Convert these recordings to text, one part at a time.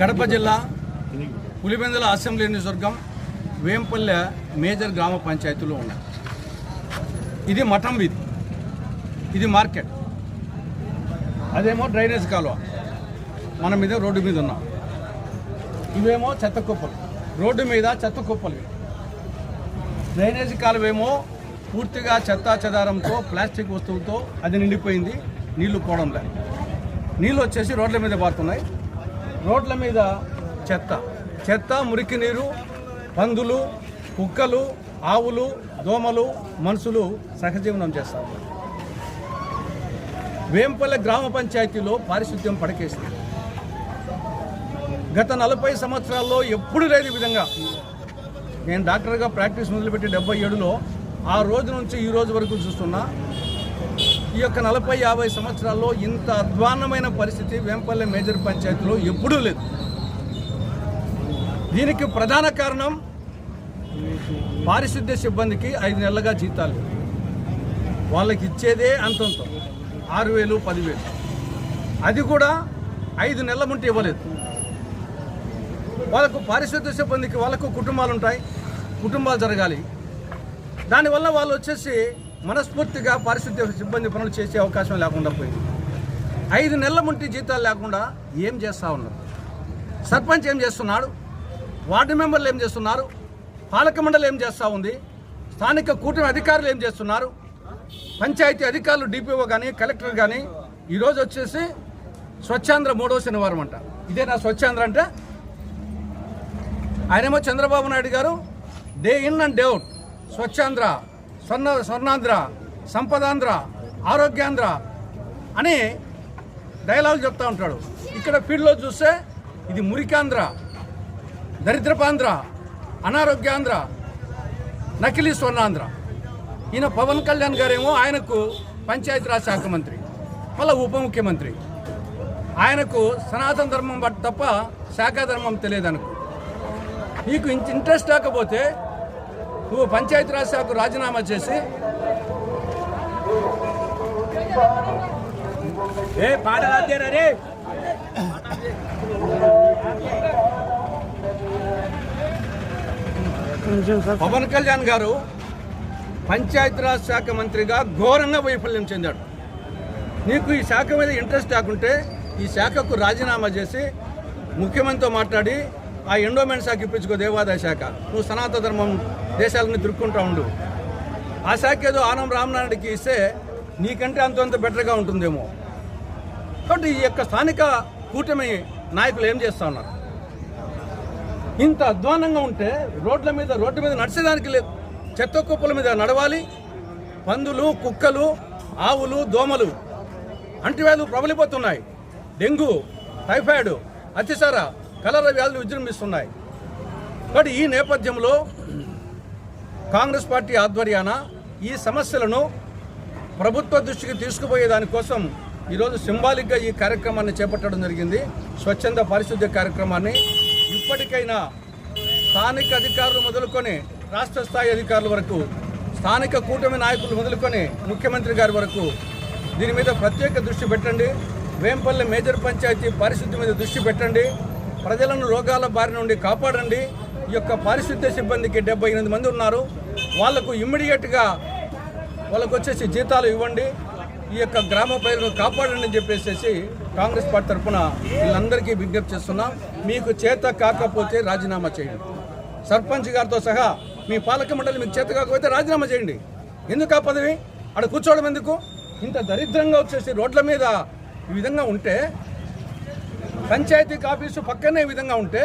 కడప జిల్లా పులివెందుల అసెంబ్లీ నియోజకవర్గం వేంపల్లె మేజర్ గ్రామ పంచాయతీలో ఉన్నాయి. ఇది మఠం వీధి. ఇది మార్కెట్. అదేమో డ్రైనేజ్ కాలువ. మనం మీద రోడ్డు మీద ఉన్నాం. ఇవేమో చెత్త కుప్పలు. రోడ్డు మీద చెత్త కుప్పలు. డ్రైనేజ్ కాలువేమో పూర్తిగా చెత్తా చెదారంతో ప్లాస్టిక్ వస్తువులతో అది నిండిపోయింది. నీళ్ళు పోవడం లేదు. నీళ్ళు వచ్చేసి రోడ్ల మీద పారుతున్నాయి. రోడ్ల మీద చెత్త. చెత్త మురికి నీరు పందులు కుక్కలు ఆవులు దోమలు మనుషులు సహజీవనం చేస్తారు. వేంపల్లె గ్రామ పంచాయతీలో పారిశుద్ధ్యం పడకేసింది. గత నలభై సంవత్సరాల్లో ఎప్పుడు లేని విధంగా నేను డాక్టర్గా ప్రాక్టీస్ మొదలుపెట్టి డెబ్బై ఏడులో ఆ రోజు నుంచి ఈ రోజు వరకు చూస్తున్నా ఈ యొక్క నలభై యాభై సంవత్సరాల్లో ఇంత అధ్వాన్నమైన పరిస్థితి వేంపల్లె మేజర్ పంచాయతీలో ఎప్పుడూ లేదు. దీనికి ప్రధాన కారణం పారిశుద్ధ్య సిబ్బందికి ఐదు నెలలుగా జీతాలు. వాళ్ళకి ఇచ్చేదే అంతంత. ఆరు వేలు పదివేలు అది కూడా ఐదు నెలల ముంటే ఇవ్వలేదు. వాళ్ళకు పారిశుద్ధ్య సిబ్బందికి వాళ్ళకు కుటుంబాలు ఉంటాయి కుటుంబాలు జరగాలి. దానివల్ల వాళ్ళు వచ్చేసి మనస్ఫూర్తిగా పారిశుద్ధ్య సిబ్బంది పనులు చేసే అవకాశం లేకుండా పోయింది. ఐదు నెలల ముంటి జీతాలు లేకుండా ఏం చేస్తూ ఉన్నారు? సర్పంచ్ ఏం చేస్తున్నాడు? వార్డు మెంబర్లు ఏం చేస్తున్నారు? పాలక మండలి ఏం చేస్తూ ఉంది? స్థానిక కూటమి అధికారులు ఏం చేస్తున్నారు? పంచాయతీ అధికారులు డిపిఓ కానీ కలెక్టర్ కానీ ఈరోజు వచ్చేసి స్వచ్ఛాంధ్ర మూడో శనివారం అంట. ఇదే నా స్వచ్ఛాంధ్ర అంటే? ఆయనేమో Chandrababu Naidu garu day in and day out Swachhandhra. స్వర్ణ స్వర్ణాంధ్ర సంపదాంధ్ర ఆరోగ్యాంధ్ర అని డైలాగ్ చెప్తా ఉంటాడు. ఇక్కడ ఫీల్డ్లో చూస్తే ఇది మురికాంధ్ర దరిద్రపాంధ్ర అనారోగ్యాంధ్ర నకిలీ స్వర్ణాంధ్ర. ఈయన పవన్ కళ్యాణ్ గారేమో ఆయనకు పంచాయతీరాజ్ శాఖ మంత్రి మళ్ళీ ఉప ముఖ్యమంత్రి. ఆయనకు సనాతన ధర్మం బట్ తప్ప శాఖా ధర్మం తెలియదు నీకు ఇంత ఇంట్రెస్ట్ లేకపోతే నువ్వు పంచాయతీరాజ్ శాఖకు రాజీనామా చేసి. ఏ పాట రే? పవన్ కళ్యాణ్ గారు పంచాయతీరాజ్ శాఖ మంత్రిగా ఘోరంగా వైఫల్యం చెందాడు. నీకు ఈ శాఖ మీద ఇంట్రెస్ట్ లేకుంటే ఈ శాఖకు రాజీనామా చేసి ముఖ్యమంత్రితో మాట్లాడి ఆ ఎండోమెంట్ శాఖ ఇప్పించుకో దేవాదాయ శాఖ. నువ్వు సనాతన ధర్మం దేశాలని దురుక్కుంటా ఉండు. ఆ శాఖ ఏదో ఆనం రామనాయుడికి ఇస్తే నీకంటే అంతంత బెటర్గా ఉంటుందేమో. కాబట్టి ఈ యొక్క స్థానిక కూటమి నాయకులు ఏం చేస్తా ఉన్నారు? ఇంత అధ్వానంగా ఉంటే రోడ్ల మీద రోడ్డు మీద నడిచేదానికి లేదు. చెత్త కుప్పల మీద నడవాలి. పందులు కుక్కలు ఆవులు దోమలు అంటువ్యాధులు ప్రబలిపోతున్నాయి. డెంగ్యూ టైఫాయిడ్ అతిసార కలర వ్యాధులు విజృంభిస్తున్నాయి. కాబట్టి ఈ నేపథ్యంలో కాంగ్రెస్ పార్టీ ఆధ్వర్యాన ఈ సమస్యలను ప్రభుత్వ దృష్టికి తీసుకుపోయే దానికోసం ఈరోజు సింబాలిక్గా ఈ కార్యక్రమాన్ని చేపట్టడం జరిగింది. స్వచ్ఛంద పారిశుద్ధ్య కార్యక్రమాన్ని ఇప్పటికైనా స్థానిక అధికారులు మొదలుకొని రాష్ట్ర స్థాయి అధికారుల వరకు స్థానిక కూటమి నాయకులు మొదలుకొని ముఖ్యమంత్రి గారి వరకు దీని మీద ప్రత్యేక దృష్టి పెట్టండి. వేంపల్లి మేజర్ పంచాయతీ పరిస్థితి మీద దృష్టి పెట్టండి. ప్రజలను రోగాల బారి నుండి కాపాడండి. ఈ యొక్క పారిశుద్ధ్య సిబ్బందికి డెబ్బై ఎనిమిది మంది ఉన్నారు. వాళ్ళకు ఇమ్మీడియట్గా వాళ్ళకు వచ్చేసి జీతాలు ఇవ్వండి. ఈ యొక్క గ్రామ ప్రజలను కాపాడండి అని చెప్పేసి కాంగ్రెస్ పార్టీ తరఫున వీళ్ళందరికీ విజ్ఞప్తి చేస్తున్నాం. మీకు చేత కాకపోతే రాజీనామా చేయండి. సర్పంచ్ గారితో సహా మీ పాలక మండలి మీకు చేత కాకపోతే రాజీనామా చేయండి. ఎందుకు ఆ పదవి? అక్కడ కూర్చోవడం ఎందుకు? ఇంత దరిద్రంగా వచ్చేసి రోడ్ల మీద ఈ విధంగా ఉంటే పంచాయతీ ఆఫీసు పక్కనే విధంగా ఉంటే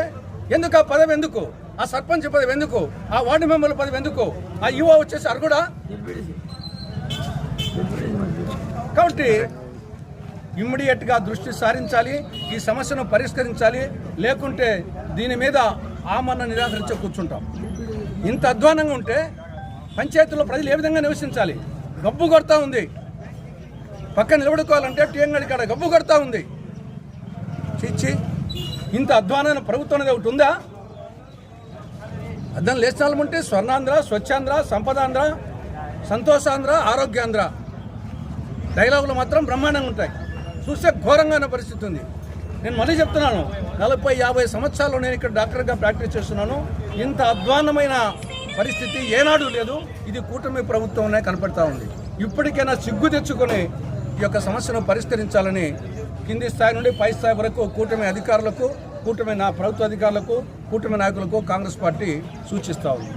ఎందుకు ఆ పదవి ఎందుకు? ఆ సర్పంచ్ పదవి ఎందుకు? ఆ వార్డు మెంబర్ల పదవి ఎందుకు? ఆ యువ వచ్చేసి అరుగుడా కాబట్టి ఇమ్మీడియట్గా దృష్టి సారించాలి ఈ సమస్యను పరిష్కరించాలి లేకుంటే దీని మీద ఆమరణ నిరాకరించే కూర్చుంటాం. ఇంత అధ్వానంగా ఉంటే పంచాయతీలో ప్రజలు ఏ విధంగా నివసించాలి? గబ్బు కొడతా ఉంది. పక్కన నిలబడుకోవాలంటే టీఎంగడి కాడ గబ్బు కొడతా ఉంది. చిచ్చి ఇంత అధ్వానమైన ప్రభుత్వం అనేది ఒకటి ఉందా? అర్థం లేచాలం ఉంటే స్వర్ణాంధ్ర స్వచ్ఛాంధ్ర సంపదాంధ్ర సంతోషాంధ్ర ఆరోగ్యాంధ్ర. డైలాగులు మాత్రం బ్రహ్మాండంగా ఉంటాయి. చూస్తే ఘోరంగా పరిస్థితి ఉంది. నేను మళ్ళీ చెప్తున్నాను నలభై యాభై సంవత్సరాలు నేను ఇక్కడ డాక్టర్గా ప్రాక్టీస్ చేస్తున్నాను. ఇంత అధ్వాన్నమైన పరిస్థితి ఏనాడు లేదు. ఇది కూటమి ప్రభుత్వంనే కనపడతా ఉంది. ఇప్పటికైనా సిగ్గు తెచ్చుకొని ఈ యొక్క సమస్యను పరిష్కరించాలని కింది స్థాయి నుండి పై స్థాయి వరకు కూటమి అధికారులకు కూటమి నా ప్రభుత్వ అధికారులకు కూటమి నాయకులకు కాంగ్రెస్ పార్టీ సూచిస్తూ ఉంది.